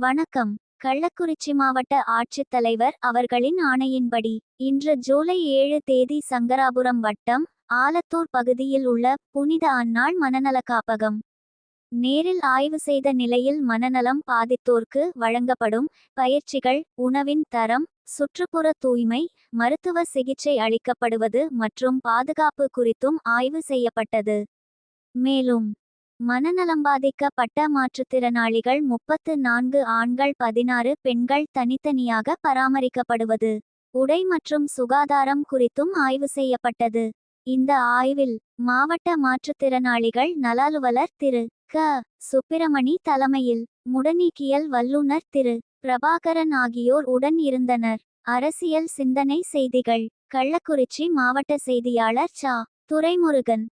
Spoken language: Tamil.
வணக்கம். கள்ளக்குறிச்சி மாவட்ட ஆட்சித்தலைவர் அவர்களின் ஆணையின்படி இன்று ஜூலை ஏழு தேதி சங்கராபுரம் வட்டம் ஆலத்தூர் பகுதியில் உள்ள புனித அன்னாள் மனநல காப்பகம் நேரில் ஆய்வு செய்த நிலையில் மனநலம் பாதித்தோர்க்கு வழங்கப்படும் பயிற்சிகள் உணவின் தரம் சுற்றுப்புற தூய்மை மருத்துவ சிகிச்சை அளிக்கப்படுவது மற்றும் பாதுகாப்பு குறித்தும் ஆய்வு செய்யப்பட்டது. மேலும் மனநலம் பாதிக்கப்பட்ட மாற்றுத்திறனாளிகள் முப்பத்து நான்கு ஆண்கள் பதினாறு பெண்கள் தனித்தனியாக பராமரிக்கப்படுவது. உடை மற்றும் சுகாதாரம் குறித்தும் ஆய்வு செய்யப்பட்டது. இந்த ஆய்வில் மாவட்ட மாற்றுத்திறனாளிகள் நலாலுவலர் திரு. க. சுப்பிரமணி தலைமையில் முடநீக்கியல் வல்லுநர் திரு. பிரபாகரன் ஆகியோர் உடன் இருந்தனர். அரசியல் சிந்தனை செய்திகள். கள்ளக்குறிச்சி மாவட்ட செய்தியாளர் சா. துரைமுருகன்